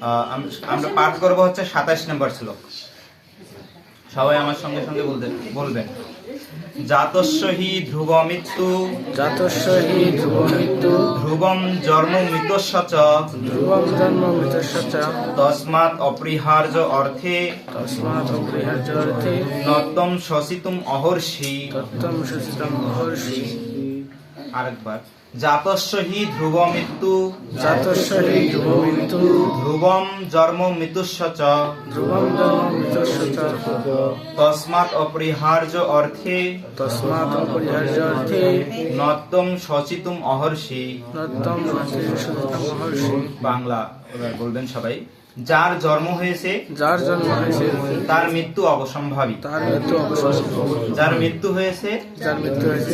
আমরা পাঠ করব হচ্ছে সাতাশ নম্বর শ্লোক। সবাই আমার সঙ্গে সঙ্গে বলতে বলবেন। জাতস্য হি ধ্রুব মৃত্যু। জাতস্য হি ধ্রুব মৃত্যু। ধ্রুবম জন্ম মৃতস্য ধ্রুবম জন্ম মৃতস্য তস্মাৎ অপরিহার্য অর্থে। তস্মাৎ অপরিহার্য অর্থে। নত্যম শশিতুম অহর্ষি। তত্ত্বম সুস্থম মহর্ষি আরেকবার। জাতস্য হি ধ্রুব মৃত্যু। জাতস্য হি ধ্রুব মৃত্যু। ধ্রুবম জন্ম মৃতুস্য চ। ধ্রুবম জন্ম মৃতস্য চ। তস্মাৎ অপরিহার্য অর্থে। তস্মাৎ অপরিহার্য অর্থে। নত্তম সচিতুম অহর্ষি। নত্তম সচিতুম অহর্ষি। বাংলা। এবার বলবেন সবাই। যার জন্ম হয়েছে যার জন্ম হয়েছে তার মৃত্যু অবসম্ভাবী। তার মৃত্যু অবশ্যই যার মৃত্যু হয়েছে যার মৃত্যু হয়েছে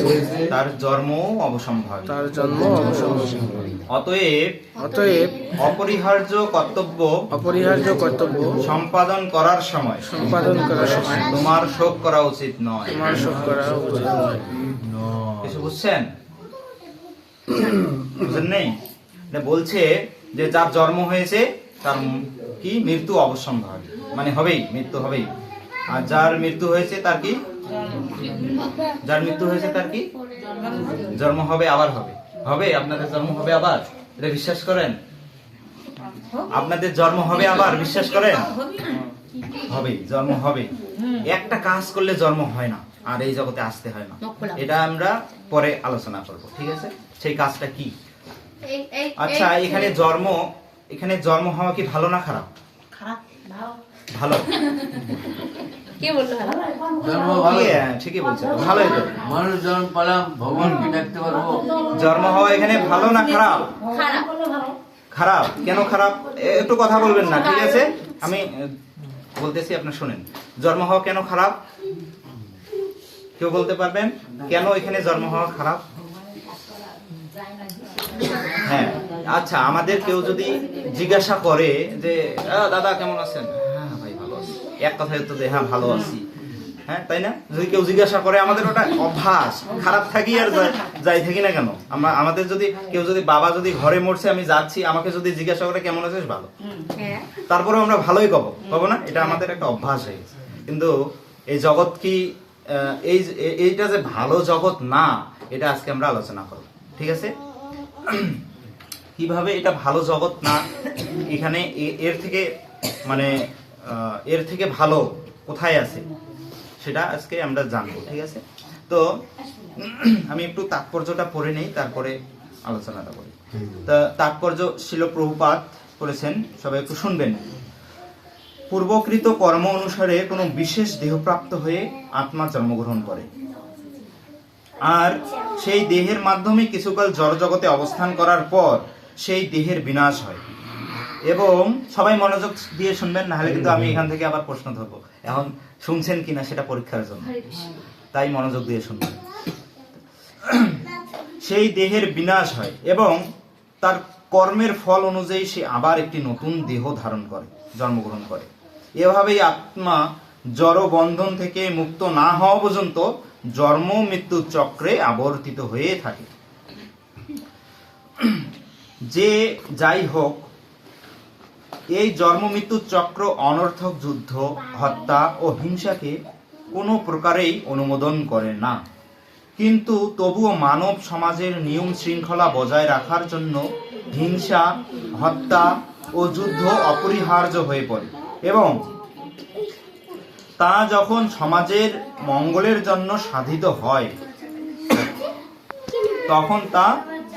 তার জন্মও অবসম্ভাবী। তার জন্ম অবশ্যই অতএব অতএব অপরিহার্য কর্তব্য অপরিহার্য কর্তব্য সম্পাদন করার সময়। সম্পাদন করার সময়। তোমার শোক করা উচিত নয়। তোমার শোক করা উচিত নয়। কিছু বুঝছেন? বুঝেন নেই? মানে বলছে যে যার জন্ম হয়েছে তার কি? মৃত্যু অবসম্ভাবী মানে হবেই মৃত্যু হবেই। আর যার মৃত্যু হয়েছে তার কি? যার মৃত্যু হয়েছে তার কি? জন্ম হবে আবার হবে। হবে আপনাদের জন্ম হবে আবার। এটা বিশ্বাস করেন? আপনাদের জন্ম হবে আবার বিশ্বাস করেন? হবে জন্ম হবে। একটা কাজ করলে জন্ম হয় না আর এই জগতে আসতে হয় না। এটা আমরা পরে আলোচনা করব ঠিক আছে? সেই কাজটা কি? আচ্ছা এখানে জন্ম এখানে জন্ম হওয়া কি ভালো না খারাপ? ভালো। কে বলল ভালো? জন্ম ভালো। হ্যাঁ, ঠিকই বলছেন ভালোই তো। মানুষ জন্ম পেলাম ভগবানকে দেখতে পারব। জন্ম হওয়া এখানে ভালো না খারাপ? খারাপ। খারাপ? কেন খারাপ? একটু কথা বলবেন না ঠিক আছে? আমি বলতেছি আপনার শুনেন। জন্ম হওয়া কেন খারাপ? কেউ বলতে পারবেন? কেন এখানে জন্ম হওয়া খারাপ? হ্যাঁ। আচ্ছা আমাদের কেউ যদি জিজ্ঞাসা করে যে "আহ, দাদা কেমন আছেন? হ্যাঁ ভাই ভালো আছি। এক কথায় তো যে হ্যাঁ ভালো আছি। হ্যাঁ তাই না? যদি কেউ জিজ্ঞাসা করে আমাদের ওটা অভ্যাস খারাপ থাকি আর যাই- থাকি না কেন? আমরা আমাদের যদি কেউ যদি বাবা যদি ঘরে মরছে আমি যাচ্ছি আমাকে যদি জিজ্ঞাসা করে কেমন আছিস? ভালো। তারপরে আমরা ভালোই কব কব না? এটা আমাদের একটা অভ্যাস হয়ে কিন্তু এই জগৎ কি এই এইটা যে ভালো জগৎ না এটা আজকে আমরা আলোচনা করব। ঠিক আছে? কীভাবে এটা ভালো জগৎ না এখানে এর থেকে মানে এর থেকে ভালো কোথায় আছে সেটা আজকে আমরা জানব, ঠিক আছে? তো, আমি একটু তাৎপর্যটা পড়ে নেই, তারপরে আলোচনাটা করি। তা তাৎপর্য শিল প্রভুপাত করেছেন, সবাই একটু শুনবেন। পূর্বকৃত কর্ম অনুসারে কোনো বিশেষ দেহপ্রাপ্ত হয়ে আত্মা জন্মগ্রহণ করে। আর সেই দেহের মাধ্যমে কিছুকাল জড় জগতে অবস্থান করার পর সেই দেহের বিনাশ হয়। এবং সবাই মনোযোগ দিয়ে শুনবেন না হলে কিন্তু আমি এখান থেকে আবার প্রশ্ন ধরবো। এখন শুনছেন কিনা সেটা পরীক্ষার জন্য। তাই মনোযোগ দিয়ে শুনবেন। সেই দেহের বিনাশ হয় এবং তার কর্মের ফল অনুযায়ী সে আবার একটি নতুন দেহ ধারণ করে জন্মগ্রহণ করে। এভাবেই আত্মা জড় বন্ধন থেকে মুক্ত না হওয়া পর্যন্ত জন্ম মৃত্যু চক্রে আবর্তিত হয়ে থাকে। যে যাই হোক, এই জন্ম মৃত্যু চক্র, অনর্থক যুদ্ধ, হত্যা ও হিংসাকে কোনো প্রকারেই অনুমোদন করে না। কিন্তু তবুও মানব সমাজের নিয়ম শৃঙ্খলা বজায় রাখার জন্য হিংসা, হত্যা ও যুদ্ধ অপরিহার্য হয়ে পড়ে এবং তা যখন সমাজের মঙ্গলের জন্য সাধিত হয়, তখন তা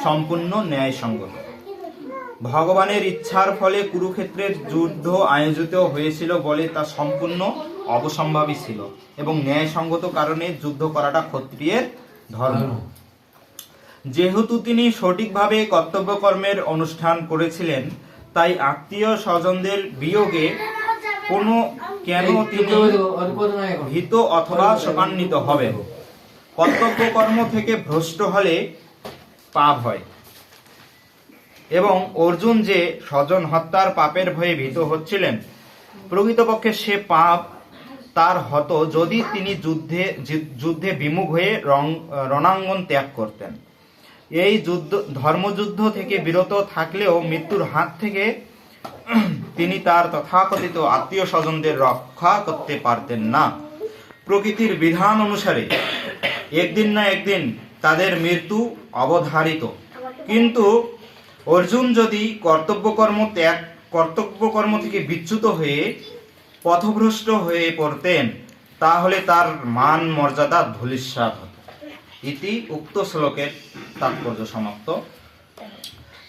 সম্পূর্ণ ন্যায়সঙ্গত। ভগবানের ইচ্ছার ফলে কুরুক্ষেত্রের যুদ্ধ আয়োজিত হয়েছিল বলে তা সম্পূর্ণ অবসম্ভাবী ছিল এবং ন্যায়সঙ্গত কারণে যুদ্ধ করাটা ক্ষত্রিয়ের ধর্ম। যেহেতু তিনি সঠিকভাবে কর্তব্য কর্মের অনুষ্ঠান করেছিলেন তাই আত্মীয় স্বজনদের বিয়োগে কোনো কেন তিনি ভীত অথবা শোকান্বিত হবেন? কর্তব্য কর্ম থেকে ভ্রষ্ট হলে পাপ হয়। এবং অর্জুন যে স্বজন হত্যার পাপের ভয়ে ভীত হচ্ছিলেন, প্রকৃতপক্ষে সে পাপ তার হতো যদি তিনি যুদ্ধে যুদ্ধে বিমুখ হয়ে রণাঙ্গন ত্যাগ করতেন। এই যুদ্ধ, ধর্মযুদ্ধ থেকে বিরত থাকলেও মৃত্যুর হাত থেকে তিনি তার তথাকথিত আত্মীয় স্বজনদের রক্ষা করতে পারতেন না। প্রকৃতির বিধান অনুসারে একদিন না একদিন তাদের মৃত্যু অবধারিত। কিন্তু অর্জুন যদি কর্তব্যকর্ম ত্যাগ, কর্তব্যকর্ম থেকে বিচ্যুত হয়ে পথভ্রষ্ট হয়ে পড়তেন, তাহলে তার মান মর্যাদা ধূলিসাৎ হতো। ইতি উক্ত শ্লোকের তাৎপর্য সমাপ্ত।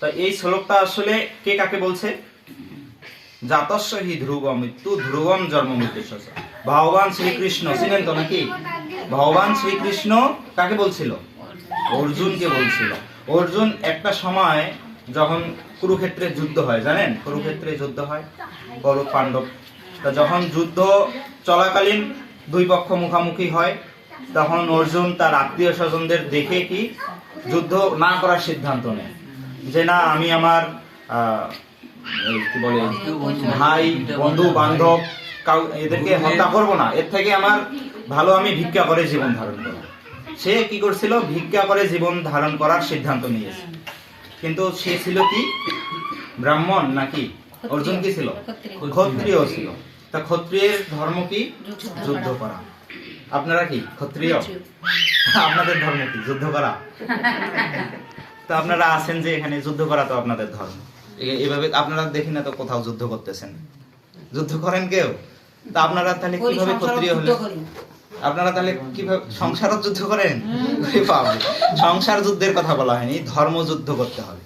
তা এই শ্লোকটা আসলে কে কাকে বলছে? জাতস্য হি ধ্রুব মৃত্যু ধ্রুবম জন্ম মৃত্যু ভগবান শ্রীকৃষ্ণ ছিলেন তো নাকি? ভগবান শ্রীকৃষ্ণ কাকে বলছিল? অর্জুনকে বলছিল। অর্জুন একটা সময় যখন কুরুক্ষেত্রে যুদ্ধ হয়, জানেন? কুরুক্ষেত্রে যুদ্ধ হয় কৌরব পাণ্ডব। তা যখন যুদ্ধ চলাকালীন দুই পক্ষ মুখামুখি হয়, তখন অর্জুন তার আত্মীয় স্বজনদের দেখে কি যুদ্ধ না করার সিদ্ধান্ত নেয়। যে না, আমি আমার কি বলে, ভাই, বন্ধু, বান্ধব, কাউ, এদেরকে হত্যা করব না। এর থেকে আমার ভালো আমি ভিক্ষা করে জীবন ধারণ করব। সে কি করছিল? ভিক্ষা করে জীবন ধারণ করার সিদ্ধান্ত নিয়েছে। কিন্তু সে ছিল কি? ব্রাহ্মণ নাকি? অর্জুন কি ছিল? ক্ষত্রিয়। ছিল। তা ক্ষত্রিয়ের ধর্ম কি? যুদ্ধ করা আপনারা কি? ক্ষত্রিয়? আপনাদের ধর্ম কি? যুদ্ধ করা তো আপনারা আছেন যে এখানে যুদ্ধ করা তো আপনাদের ধর্ম। এভাবে আপনারা দেখি না তো কোথাও যুদ্ধ করতেছেন। যুদ্ধ করেন কেউ? তা আপনারা তাহলে কীভাবে ক্ষত্রিয় হলেন? আপনারা তাহলে কীভাবে সংসারও যুদ্ধ করেন? সংসার যুদ্ধের কথা বলা হয়নি ধর্মযুদ্ধ করতে হবে।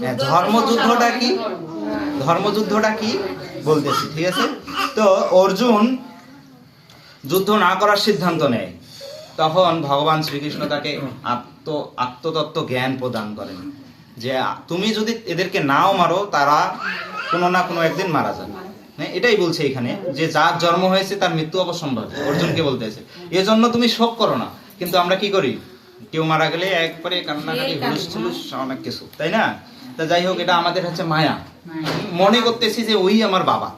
হ্যাঁ, ধর্মযুদ্ধটা কি? ধর্মযুদ্ধটা কি? বলতেছি ঠিক আছে? তো অর্জুন যুদ্ধ না করার সিদ্ধান্ত নেয়। তখন ভগবান শ্রীকৃষ্ণ তাকে আত্ম আত্মতত্ত্ব জ্ঞান প্রদান করেন। যে তুমি যদি এদেরকে নাও মারো তারা কোনো না কোনো একদিন মারা যাবে। হ্যাঁ, এটাই বলছে এখানে যে যার জন্ম হয়েছে তার মৃত্যু অবসম্ভব অর্জুনকে বলতেছে এজন্য তুমি শোক করো না। কিন্তু আমরা কি করি? কেউ মারা গেলে একবারে কান্নাকাটি হুলুস ঠুলুস অনেক কিছু তাই না? তা যাই হোক এটা আমাদের হচ্ছে মায়া। মনে করতেছি যে ওই আমার বাবা।